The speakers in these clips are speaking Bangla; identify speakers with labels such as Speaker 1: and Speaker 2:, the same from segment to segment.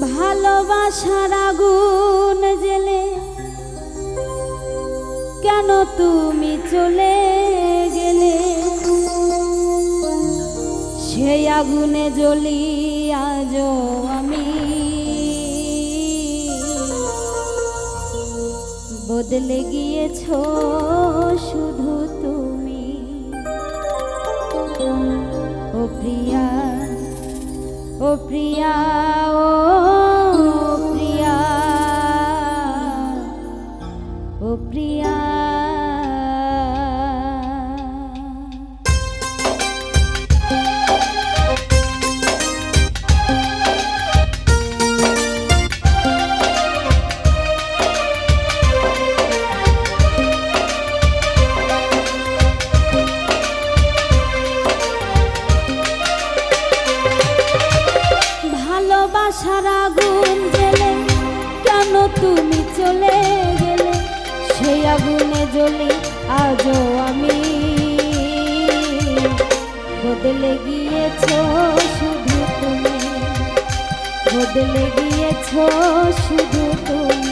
Speaker 1: ভালোবাসার আগুন জেলে কেন তুমি চলে গেলে? সেই আগুনে জ্বলি আজও আমি। বদলে গিয়েছ শুধু তুমি ও প্রিয়া। ओ प्रिया ओ জ্বলি আজও আমি। বদলে গিয়েছ শুধু তুমি। বদলে গিয়েছ শুধু তুমি।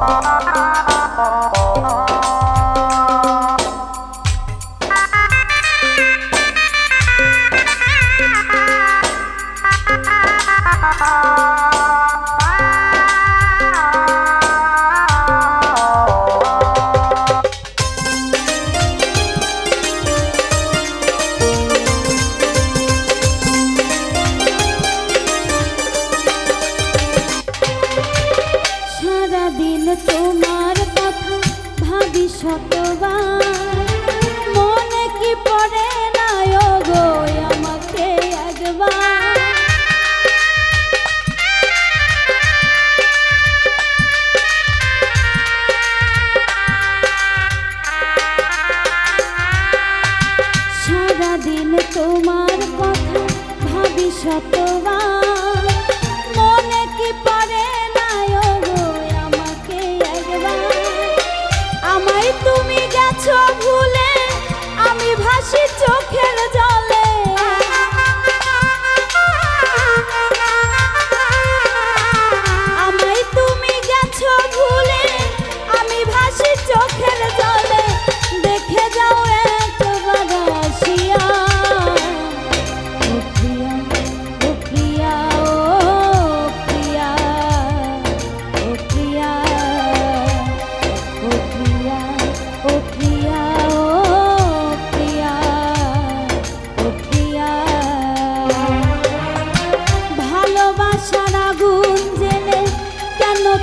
Speaker 1: Thank. ভালোবাস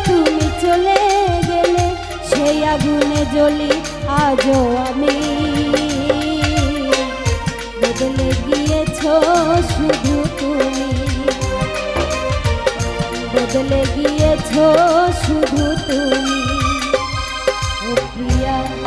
Speaker 1: তুমি চলে গেলে, সেই আগুনে জ্বলি আজও আমি। বদলে গিয়েছ শুধু তুমি। বদলে গিয়েছ শুধু তুমি। প্রিয়া